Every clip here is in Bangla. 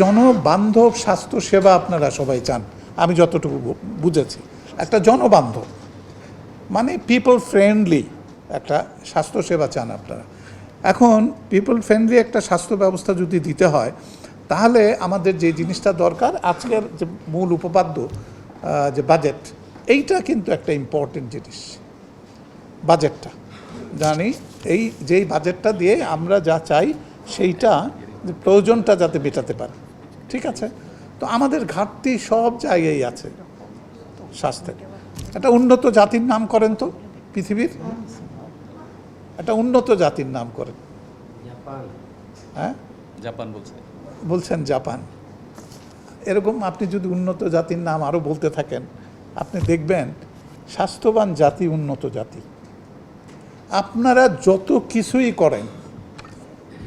জনবান্ধব স্বাস্থ্য সেবা আপনারা সবাই চান। আমি যতটুকু বুঝেছি। একটা জনবান্ধব মানে পিপল ফ্রেন্ডলি একটা স্বাস্থ্যসেবা চান আপনারা। এখন পিপল ফ্রেন্ডলি একটা স্বাস্থ্য ব্যবস্থা যদি দিতে হয়, তাহলে আমাদের যে জিনিসটা দরকার, আজকের যে মূল উপপাদ্য যে বাজেট এইটা কিন্তু একটা ইম্পর্টেন্ট জিনিস। বাজেটটা জানি, এই যেই বাজেটটা দিয়ে আমরা যা চাই, সেইটা, প্রয়োজনটা যাতে মেটাতে পারে। ঠিক আছে? তো আমাদের ঘাটতি সব জায়গায় আছে স্বাস্থ্যের। একটা উন্নত জাতির নাম করেন তো পৃথিবীর। একটা উন্নত জাতির নাম করেন। হ্যাঁ? জাপান বলছে। বলছেন জাপান। এরকম আপনি যদি উন্নত জাতির নাম আরও বলতে থাকেন আপনি দেখবেন স্বাস্থ্যবান জাতি উন্নত জাতি। আপনারা যত কিছুই করেন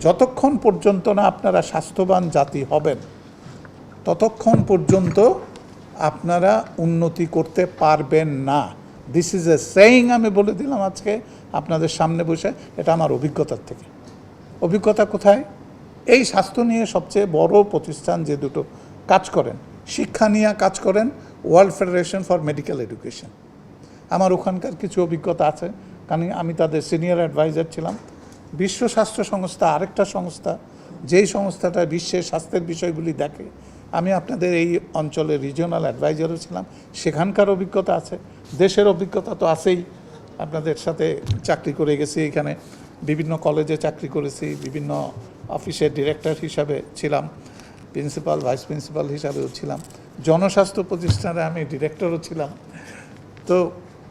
যতক্ষণ পর্যন্ত না আপনারা স্বাস্থ্যবান জাতি হবেন ততক্ষণ পর্যন্ত আপনারা উন্নতি করতে পারবেন না। দিস ইজ এ সেইং আমি বলে দিলাম আজকে আপনাদের সামনে বসে, এটা আমার অভিজ্ঞতার থেকে। অভিজ্ঞতা কোথায়? এই স্বাস্থ্য নিয়ে সবচেয়ে বড় প্রতিষ্ঠান যে দুটো কাজ করেন, শিক্ষা নিয়ে কাজ করেন world federation for medical education আমার ওখানকার কিছু অভিজ্ঞতা আছে, কারণ আমি তাদের সিনিয়র অ্যাডভাইজার ছিলাম। বিশ্ব স্বাস্থ্য সংস্থা আরেকটা সংস্থা, যেই সংস্থাটা বিশ্বের স্বাস্থ্যের বিষয়গুলি দেখে আমি আপনাদের এই অঞ্চলের রিজিওনাল অ্যাডভাইজারও ছিলাম। সেখানকার অভিজ্ঞতা আছে, দেশের অভিজ্ঞতা তো আছেই। আপনাদের সাথে চাকরি করে গেছি, এখানে বিভিন্ন কলেজে চাকরি করেছি, বিভিন্ন অফিসের ডিরেক্টর হিসাবে ছিলাম প্রিন্সিপাল ভাইস প্রিন্সিপাল হিসাবেও ছিলাম। জনস্বাস্থ্য প্রতিষ্ঠানে আমি ডিরেক্টরও ছিলাম। তো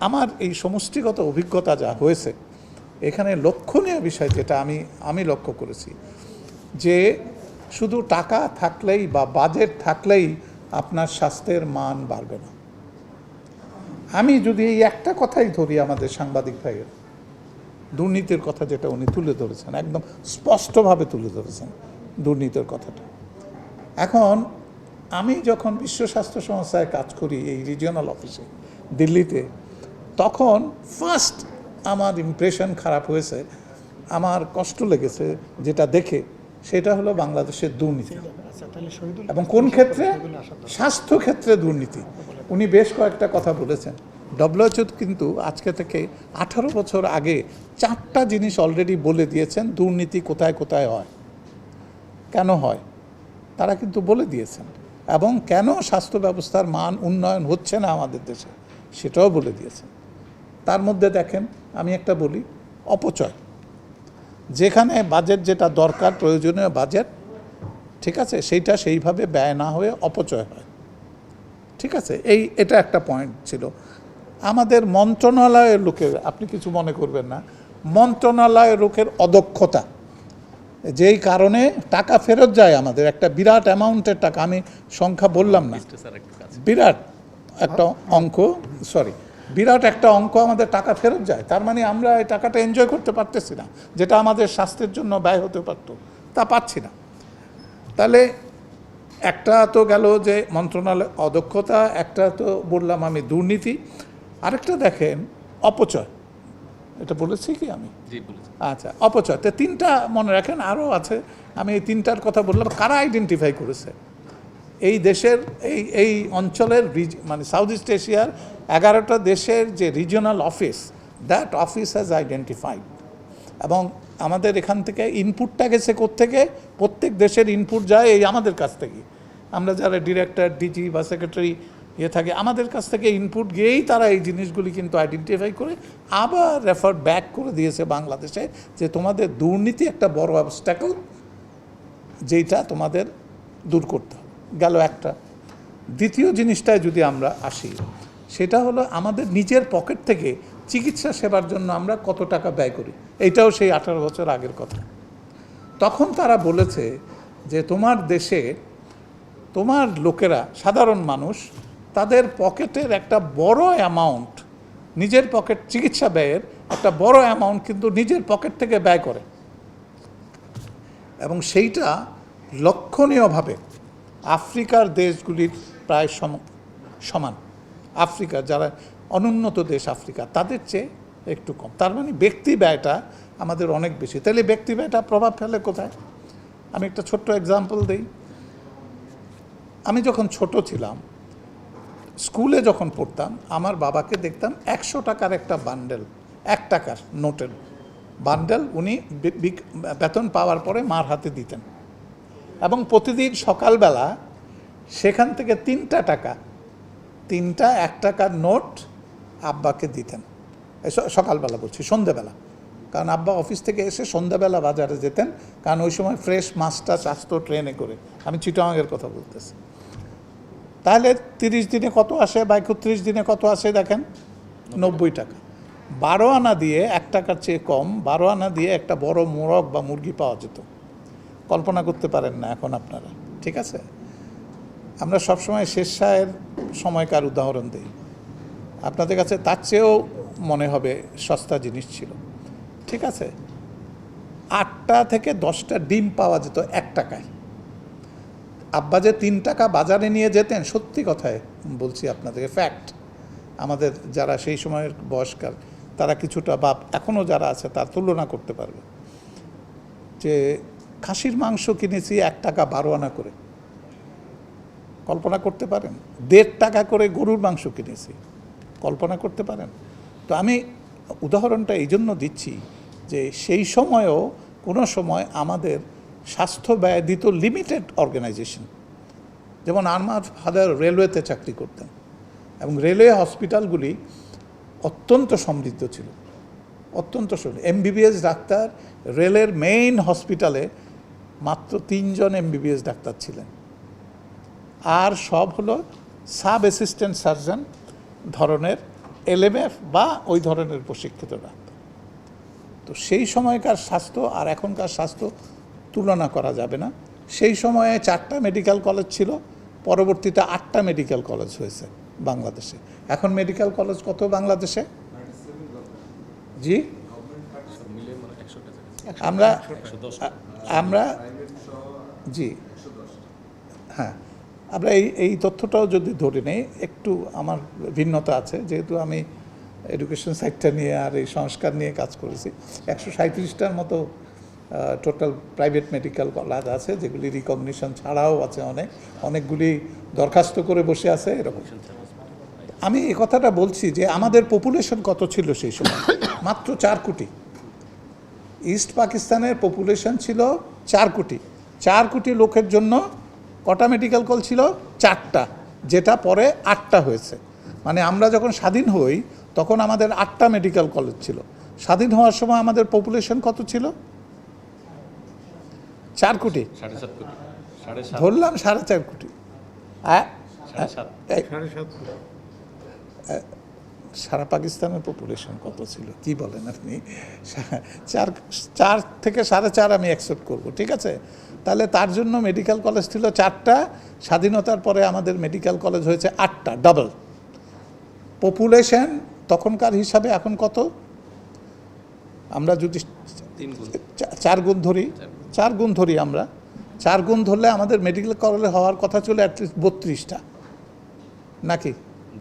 আমার এই সমষ্টিগত অভিজ্ঞতা যা হয়েছে, এখানে লক্ষণীয় বিষয় যেটা আমি আমি লক্ষ্য করেছি যে শুধু টাকা থাকলেই বা বাজেট থাকলেই আপনার স্বাস্থ্যের মান বাড়বে না। আমি যদি এই একটা কথাই ধরি আমাদের সাংবাদিক ভাইয়ের, দুর্নীতির কথা যেটা উনি তুলে ধরেছেন, একদম স্পষ্টভাবে তুলে ধরেছেন দুর্নীতির কথাটা। এখন আমি যখন বিশ্ব স্বাস্থ্য সংস্থায় কাজ করি এই রিজিওনাল অফিসে দিল্লিতে, তখন ফার্স্ট আমার ইমপ্রেশন খারাপ হয়েছে, আমার কষ্ট লেগেছে যেটা দেখে। সেটা হলো বাংলাদেশের দুর্নীতি। এবং কোন ক্ষেত্রে? স্বাস্থ্য ক্ষেত্রে দুর্নীতি। উনি বেশ কয়েকটা কথা বলেছেন। ডব্লিউএচও কিন্তু আজকে থেকে আঠারো বছর আগে চারটা জিনিস অলরেডি বলে দিয়েছেন দুর্নীতি কোথায় কোথায় হয়। কেন হয়? তারা কিন্তু বলে দিয়েছেন। এবং কেন স্বাস্থ্য ব্যবস্থার মান উন্নয়ন হচ্ছে না আমাদের দেশে সেটাও বলে দিয়েছেন। তার মধ্যে দেখেন আমি একটা বলি অপচয়। যেখানে বাজেট যেটা দরকার প্রয়োজনীয় বাজেট ঠিক আছে? সেইটা সেইভাবে ব্যয় না হয়ে অপচয় হয়। ঠিক আছে? এই এটা একটা পয়েন্ট ছিল। আমাদের মন্ত্রণালয়ের লোকের আপনি কিছু মনে করবেন না মন্ত্রণালয়ের লোকের অদক্ষতা। যেই কারণে টাকা ফেরত যায় আমাদের একটা বিরাট অ্যামাউন্টের টাকা আমি সংখ্যা বললাম না। বিরাট একটা অঙ্ক সরি বিরাট একটা অঙ্ক আমাদের টাকা ফেরত যায়। তার মানে আমরা এই টাকাটা এনজয় করতে পারতেছি না যেটা আমাদের স্বাস্থ্যের জন্য ব্যয় হতে পারতো। তা পাচ্ছি না। তাহলে একটা তো গেল যে মন্ত্রণালয় অদক্ষতা একটা তো বললাম আমি দুর্নীতি। আরেকটা দেখেন অপচয়। এটা বলেছি কি আমি? আচ্ছা অপচয়। তো তিনটা মনে রাখেন আরও আছে। আমি এই তিনটার কথা বললাম কারা আইডেন্টিফাই করেছে? এই দেশের, এই এই অঞ্চলের মানে সাউথ ইস্ট এশিয়ার এগারোটা দেশের যে regional office that office has identified এবং আমাদের এখান থেকে ইনপুটটা গেছে থেকে প্রত্যেক দেশের ইনপুট যায় এই আমাদের কাছ থেকে। আমরা যারা ডিরেক্টর ডিজি বা সেক্রেটারি ইয়ে থাকে, আমাদের কাছ থেকে ইনপুট গিয়েই তারা এই জিনিসগুলি কিন্তু আইডেন্টিফাই করে, আবার রেফার ব্যাক করে দিয়েছে বাংলাদেশে যে তোমাদের দুর্নীতি একটা বড় অবস্ট্যাকল যেইটা তোমাদের দূর করতে গেল একটা। দ্বিতীয় জিনিসটায় যদি আমরা আসি, সেটা হলো আমাদের নিজের পকেট থেকে চিকিৎসা সেবার জন্য আমরা কত টাকা ব্যয় করি। এইটাও সেই আঠারো বছর আগের কথা। তখন তারা বলেছে যে, তোমার দেশে তোমার লোকেরা, সাধারণ মানুষ, তাদের পকেটের একটা বড় অ্যামাউন্ট নিজের পকেট চিকিৎসা ব্যয়ের একটা বড় অ্যামাউন্ট কিন্তু নিজের পকেট থেকে ব্যয় করে। এবং সেইটা লক্ষণীয়ভাবে আফ্রিকার দেশগুলির প্রায় সম- সমান। আফ্রিকা যারা অনুন্নত দেশ আফ্রিকা, তাদের চেয়ে একটু কম। তার মানে ব্যক্তি ব্যয়টা আমাদের অনেক বেশি। তাহলে ব্যক্তি ব্যয়টা প্রভাব ফেলে কোথায়? আমি একটা ছোট্ট এক্সাম্পল দিই। আমি যখন ছোট ছিলাম, স্কুলে যখন পড়তাম, আমার বাবাকে দেখতাম একশো টাকার একটা বান্ডেল, এক টাকার নোটের বান্ডেল উনি বেতন পাওয়ার পরে মার হাতে দিতেন। এবং প্রতিদিন সকালবেলা সেখান থেকে তিনটা টাকা, তিনটা, এক টাকার নোট আব্বাকে দিতেন। সকালবেলা বলছি সন্ধেবেলা কারণ আব্বা অফিস থেকে এসে সন্ধ্যাবেলা বাজারে যেতেন, কারণ ওই সময় ফ্রেশ মাছটা আসতো ট্রেনে করে। আমি চিটাঙের কথা বলতেছি। তাহলে তিরিশ দিনে কত আসে? বা একত্রিশ দিনে কত আসে দেখেন? নব্বই টাকা। বারো আনা দিয়ে এক টাকার চেয়ে কম, বারো আনা দিয়ে একটা বড় মোরগ বা মুরগি পাওয়া যেত। কল্পনা করতে পারেন না এখন আপনারা, ঠিক আছে? আমরা সবসময় শেরশাহের সময়কার উদাহরণ দিই। আপনাদের কাছে তার চেয়েও মনে হবে সস্তা জিনিস ছিল, ঠিক আছে? আটটা থেকে দশটা ডিম পাওয়া যেত এক টাকায়। আব্বা যে তিন টাকা বাজারে নিয়ে যেতেন, সত্যি কথায় বলছি আপনাদেরকে ফ্যাক্ট আমাদের যারা সেই সময়ের বয়স্কার, তারা কিছুটা বাপ এখনও যারা আছে তার তুলনা করতে পারবে। যে খাসির মাংস কিনেছি এক টাকা বারো আনা করে। কল্পনা করতে পারেন? দেড় টাকা করে গরুর মাংস কিনেছি। কল্পনা করতে পারেন? তো আমি উদাহরণটা এই জন্য দিচ্ছি যে সেই সময়েও কোনো সময় আমাদের স্বাস্থ্য ব্যয় দিত লিমিটেড অর্গানাইজেশন যেমন আমার ফাদার রেলওয়েতে চাকরি করতেন এবং রেলওয়ে হসপিটালগুলি অত্যন্ত সমৃদ্ধ ছিল, অত্যন্ত সমৃদ্ধ এমবিবিএস ডাক্তার রেলের মেইন হসপিটালে মাত্র তিনজন এমবিবিএস ডাক্তার ছিলেন। আর সব হলো সাব অ্যাসিস্ট্যান্ট সার্জন ধরনের এলএমএফ বা ওই ধরনের প্রশিক্ষিত ডাক্তার। তো সেই সময়কার স্বাস্থ্য আর এখনকার স্বাস্থ্য তুলনা করা যাবে না। সেই সময়ে চারটা মেডিকেল কলেজ ছিল পরবর্তীতে আটটা মেডিকেল কলেজ হয়েছে বাংলাদেশে। এখন মেডিকেল কলেজ কত বাংলাদেশে? জি সব মিলে মানে একশোটা আমরা আমরা জি। হ্যাঁ। আমরা এই এই তথ্যটাও যদি ধরে নেই একটু আমার ভিন্নতা আছে। যেহেতু আমি এডুকেশন সাইডটা নিয়ে আর এই সংস্কার নিয়ে কাজ করেছি একশো সাঁত্রিশটার মতো টোটাল প্রাইভেট মেডিকেল কলেজ আছে যেগুলি রিকগনিশন ছাড়াও আছে অনেক। অনেকগুলি দরখাস্ত করে বসে আছে এরকম। আমি এই কথাটা বলছি যে আমাদের পপুলেশন কত ছিল সেই সময়? মাত্র চার কোটি। ইস্ট পাকিস্তানের পপুলেশন ছিল চার কোটি। চার কোটি লোকের জন্য কটা মেডিকেল কল ছিল? চারটা যেটা পরে আটটা হয়েছে। মানে আমরা যখন স্বাধীন হই তখন আমাদের আটটা মেডিকেল কলেজ ছিল। স্বাধীন হওয়ার সময় আমাদের পপুলেশন কত ছিল? চার কোটি। ধরলাম সাড়ে চার কোটি। এই- সারা পাকিস্তানের পপুলেশন কত ছিল? কি বলেন আপনি? চার চার থেকে সাড়ে চার আমি অ্যাকসেপ্ট করব ঠিক আছে? তাহলে তার জন্য মেডিকেল কলেজ ছিল চারটা স্বাধীনতার পরে আমাদের মেডিকেল কলেজ হয়েছে আটটা ডাবল পপুলেশন তখনকার হিসাবে এখন কত? আমরা যদি চার গুণ ধরি চার গুণ ধরি আমরা চার গুণ ধরলে আমাদের মেডিকেল কলেজ হওয়ার কথা ছিল অ্যাটলিস্ট বত্রিশটা নাকি?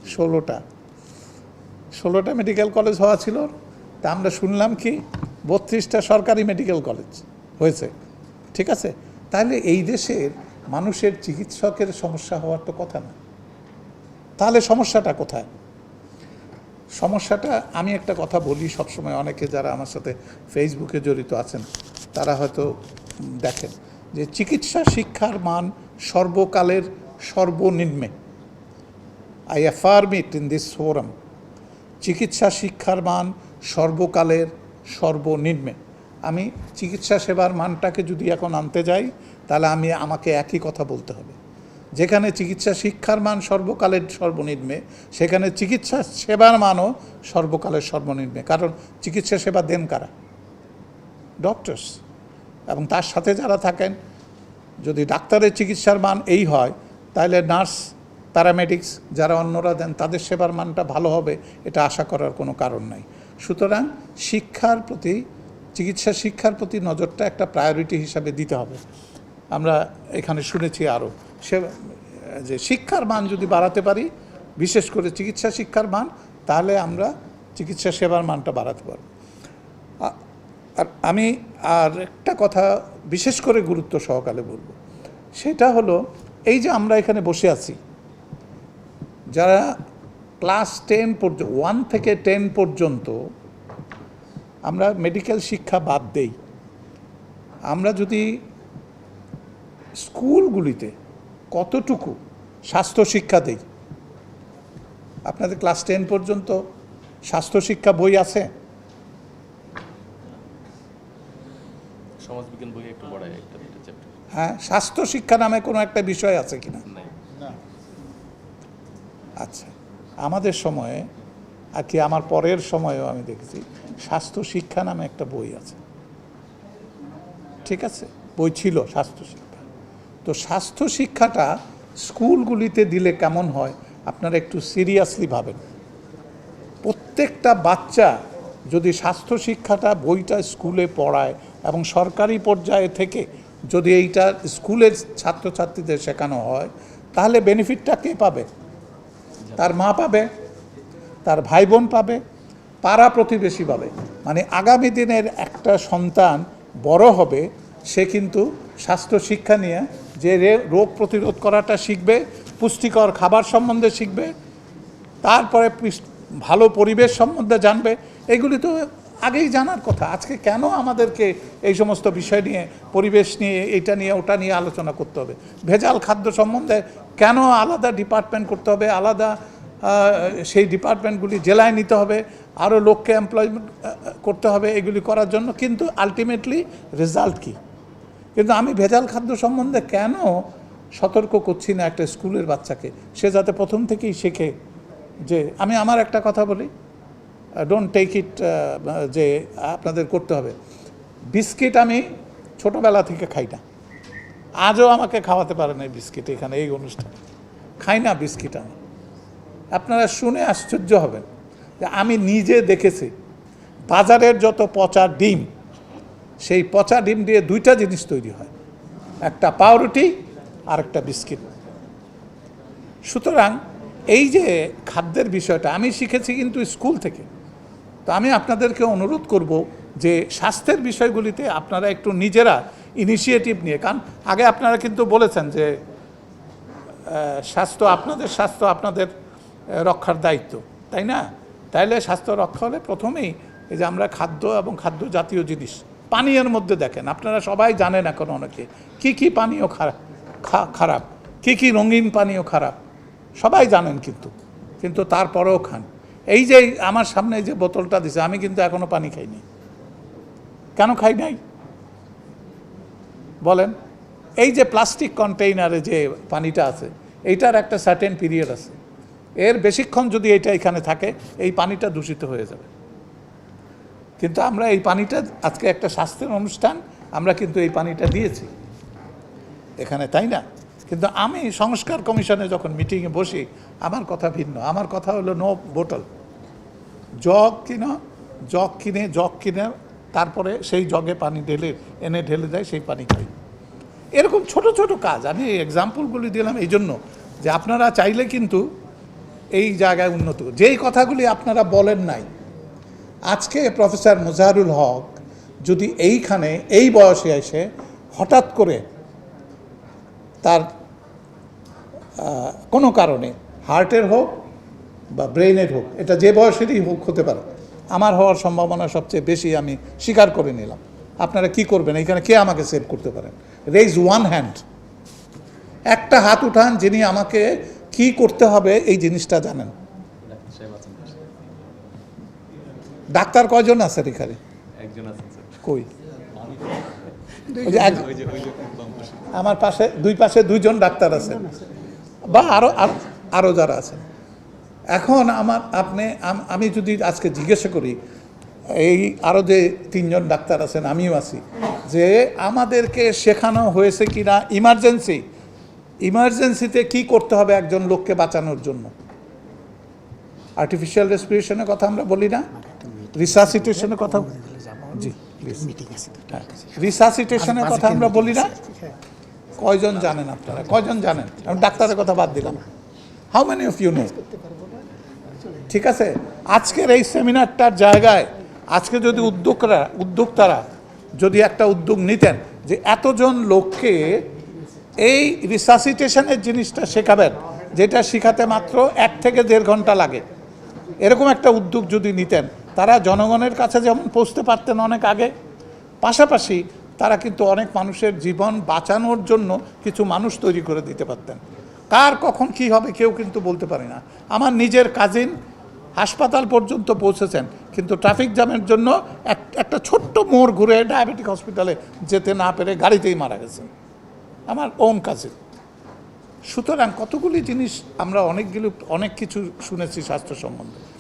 ষোলোটা। ষোলোটা মেডিকেল কলেজ হওয়া ছিল। তা আমরা শুনলাম কি, বত্রিশটা সরকারি মেডিকেল কলেজ হয়েছে। ঠিক আছে? তাহলে এই দেশের মানুষের চিকিৎসকের সমস্যা হওয়ার তো কথা না। তাহলে সমস্যাটা কোথায়? সমস্যাটা, আমি একটা কথা বলি সবসময় অনেকে যারা আমার সাথে ফেসবুকে জড়িত আছেন, তারা হয়তো দেখেন যে চিকিৎসা শিক্ষার মান সর্বকালের সর্বনিম্নে। I affirm it in this forum চিকিৎসা শিক্ষার মান সর্বকালের সর্বনিম্নে। আমি চিকিৎসা সেবার মানটাকে যদি এখন আনতে যাই, তাহলে আমি আমাকে একই কথা বলতে হবে। যেখানে চিকিৎসা শিক্ষার মান সর্বকালের সর্বনিম্নে, সেখানে চিকিৎসা সেবার মানও সর্বকালের সর্বনিম্নে। কারণ চিকিৎসা সেবা দেন কারা? ডক্টরস। এবং তার সাথে যারা থাকেন, যদি ডাক্তারের চিকিৎসার মান এই হয়, তাহলে নার্স প্যারামেডিক্স যারা অন্যরা দেন, তাদের সেবার মানটা ভালো হবে, এটা আশা করার কোনো কারণ নাই। সুতরাং শিক্ষার প্রতি, চিকিৎসা শিক্ষার প্রতি নজরটা একটা প্রায়োরিটি হিসাবে দিতে হবে। আমরা এখানে শুনেছি আরও, সে, যে শিক্ষার মান যদি বাড়াতে পারি, বিশেষ করে চিকিৎসা শিক্ষার মান, তাহলে আমরা চিকিৎসা সেবার মানটা বাড়াতে পারব। আর আমি আর একটা কথা বিশেষ করে গুরুত্ব সহকারে বলব। সেটা হলো, এই যে আমরা এখানে বসে আছি যারা ক্লাস টেন পর্যন্ত ওয়ান থেকে টেন পর্যন্ত আমরা মেডিকেল শিক্ষা বাদ দেই। আমরা যদি স্কুলগুলিতে কতটুকু স্বাস্থ্য শিক্ষা দেই? আপনাদের ক্লাস টেন পর্যন্ত স্বাস্থ্য শিক্ষা বই আছে? হ্যাঁ স্বাস্থ্য শিক্ষা নামে কোনো একটা বিষয় আছে কিনা? আচ্ছা আমাদের সময়ে, আর কি আমার পরের সময়েও আমি দেখেছি, স্বাস্থ্য শিক্ষা নামে একটা বই আছে। ঠিক আছে? বই ছিল স্বাস্থ্য শিক্ষা। তো স্বাস্থ্য শিক্ষাটা স্কুলগুলিতে দিলে কেমন হয়, আপনারা একটু সিরিয়াসলি ভাবেন। প্রত্যেকটা বাচ্চা যদি স্বাস্থ্য শিক্ষাটা বইটা স্কুলে পড়ায় এবং সরকারি পর্যায়ে থেকে যদি এইটা স্কুলের ছাত্রছাত্রীদের শেখানো হয়, তাহলে বেনিফিটটা কে পাবে? তার মা পাবে, তার ভাই বোন পাবে, পাড়া প্রতিবেশী পাবে। মানে আগামী দিনের একটা সন্তান বড় হবে, সে কিন্তু স্বাস্থ্য শিক্ষা নিয়ে যে রোগ প্রতিরোধ করাটা শিখবে, পুষ্টিকর খাবার সম্বন্ধে শিখবে, তারপরে ভালো পরিবেশ সম্বন্ধে জানবে, এগুলি তো আগেই জানার কথা। আজকে কেন আমাদেরকে এই সমস্ত বিষয় নিয়ে, পরিবেশ নিয়ে এটা নিয়ে, ওটা নিয়ে আলোচনা করতে হবে? ভেজাল খাদ্য সম্বন্ধে কেন আলাদা ডিপার্টমেন্ট করতে হবে? আলাদা সেই ডিপার্টমেন্টগুলি জেলায় নিতে হবে। আরও লোককে এমপ্লয়মেন্ট করতে হবে এগুলি করার জন্য। কিন্তু আলটিমেটলি রেজাল্ট কী? কিন্তু আমি ভেজাল খাদ্য সম্বন্ধে কেন সতর্ক করছি না একটা স্কুলের বাচ্চাকে? সে যাতে প্রথম থেকেই শেখে যে, আমি আমার একটা কথা বলি। ডোন্ট টেক ইট যে আপনাদের করতে হবে। বিস্কিট আমি ছোটোবেলা থেকে খাই না। আজও আমাকে খাওয়াতে পারে না বিস্কিট এখানে, এই অনুষ্ঠানে। খাই না বিস্কিট আমি। আপনারা শুনে আশ্চর্য হবেন যে আমি নিজে দেখেছি, বাজারের যত পচা ডিম, সেই পচা ডিম দিয়ে দুইটা জিনিস তৈরি হয়। একটা পাউরুটি আর একটা বিস্কিট। সুতরাং এই যে খাদ্যের বিষয়টা, আমি শিখেছি কিন্তু স্কুল থেকে। তো আমি আপনাদেরকে অনুরোধ করব যে স্বাস্থ্যের বিষয়গুলিতে আপনারা একটু নিজেরা ইনিশিয়েটিভ নিয়ে, কারণ আগে আপনারা কিন্তু বলেছেন যে স্বাস্থ্য আপনাদের স্বাস্থ্য আপনাদের রক্ষার দায়িত্ব, তাই না? তাইলে স্বাস্থ্য রক্ষা হলে প্রথমেই এই যে আমরা খাদ্য এবং খাদ্য জাতীয় জিনিস পানীয়ের মধ্যে দেখেন, আপনারা সবাই জানেন এখন অনেকে, কি কি পানীয় খারাপ খারাপ, কি কি রঙিন পানীয় খারাপ, সবাই জানেন কিন্তু কিন্তু তারপরেও খান। এই যে আমার সামনে যে বোতলটা দিছে, আমি কিন্তু এখনও পানি খাইনি। কেন খাই নাই? বলেন। এই যে প্লাস্টিক কন্টেইনারে যে পানিটা আছে, এইটার একটা সার্টেন পিরিয়ড আছে। এর বেশিক্ষণ যদি এটা এখানে থাকে, এই পানিটা দূষিত হয়ে যাবে। কিন্তু আমরা এই পানিটা, আজকে একটা স্বাস্থ্যের অনুষ্ঠান, আমরা কিন্তু এই পানিটা দিয়েছি। এখানে, তাই না? কিন্তু আমি সংস্কার কমিশনে যখন মিটিংয়ে বসি, আমার কথা ভিন্ন। আমার কথা হলো নো বোটল জগ কিনো, জগ কিনে জগ কিনে, তারপরে সেই জগে পানি ঢেলে, এনে ঢেলে দেয়, সেই পানি খাই। এরকম ছোট ছোট কাজ। আমি এই এক্সাম্পলগুলি দিলাম এই জন্য যে আপনারা চাইলে কিন্তু এই জায়গায় উন্নত যেই কথাগুলি আপনারা বলেন নাই, আজকে প্রফেসর মুজাহারুল হক যদি এইখানে, এই বয়সে এসে হঠাৎ করে তার কোনো কারণে হার্টের হোক বা ব্রেনের হোক এটা যে বয়সেরই হোক হতে পারে আমার হওয়ার সম্ভাবনা সবচেয়ে বেশি আমি স্বীকার করে নিলাম। আপনারা কি করবেন? এখানে কে আমাকে সেভ করতে পারেন? রেইজ ওয়ান হ্যান্ড একটা হাত উঠান যিনি আমাকে কি করতে হবে এই জিনিসটা জানেন। ডাক্তার। কয়জন আছেন এখানে? একজন আছেন স্যার। কই? ওই যে এক- ওই যে ওই যে বাম পাশে। আমার পাশে দুই পাশে দুইজন ডাক্তার আছেন। বা আরও আরও যারা আছেন। এখন আমার আপনি আমি যদি আজকে জিজ্ঞাসা করি এই আরও যে তিনজন ডাক্তার আছেন আমিও আছি যে আমাদেরকে শেখানো হয়েছে কি না ইমার্জেন্সি ইমার্জেন্সিতে কি করতে হবে একজন লোককে বাঁচানোর জন্য? আর্টিফিশিয়াল রেসপিরেশনের কথা আমরা বলি না? রিসাসিটেশনের কথা জি প্লিজ রিসাসিটেশনের কথা আমরা বলি না? কয়জন জানেন আপনারা? কয়জন জানেন? আমি ডাক্তারের কথা বাদ দিলাম। How many of you know ঠিক আছে? আজকের এই সেমিনারটার জায়গায় আজকে যদি উদ্যোগরা উদ্যোক্তারা যদি একটা উদ্যোগ নিতেন যে এতজন লোককে এই রিসাসিটেশনের জিনিসটা শেখাবেন, যেটা শেখাতে মাত্র এক থেকে দেড় ঘণ্টা লাগে। এরকম একটা উদ্যোগ যদি নিতেন, তারা জনগণের কাছে যেমন পৌঁছতে পারতেন অনেক আগে, পাশাপাশি তারা কিন্তু অনেক মানুষের জীবন বাঁচানোর জন্য কিছু মানুষ তৈরি করে দিতে পারতেন। কার কখন কি হবে কেউ কিন্তু বলতে পারে না। আমার নিজের কাজিন হাসপাতাল পর্যন্ত পৌঁছেছেন, কিন্তু ট্রাফিক জ্যামের জন্য এক- একটা ছোট্ট মোড় ঘুরে ডায়াবেটিক হসপিটালে যেতে না পেরে গাড়িতেই মারা গেছেন। আমার ওন কাজিন সুতরাং কতগুলি জিনিস আমরা অনেকগুলো, অনেক কিছু শুনেছি স্বাস্থ্য সম্বন্ধে।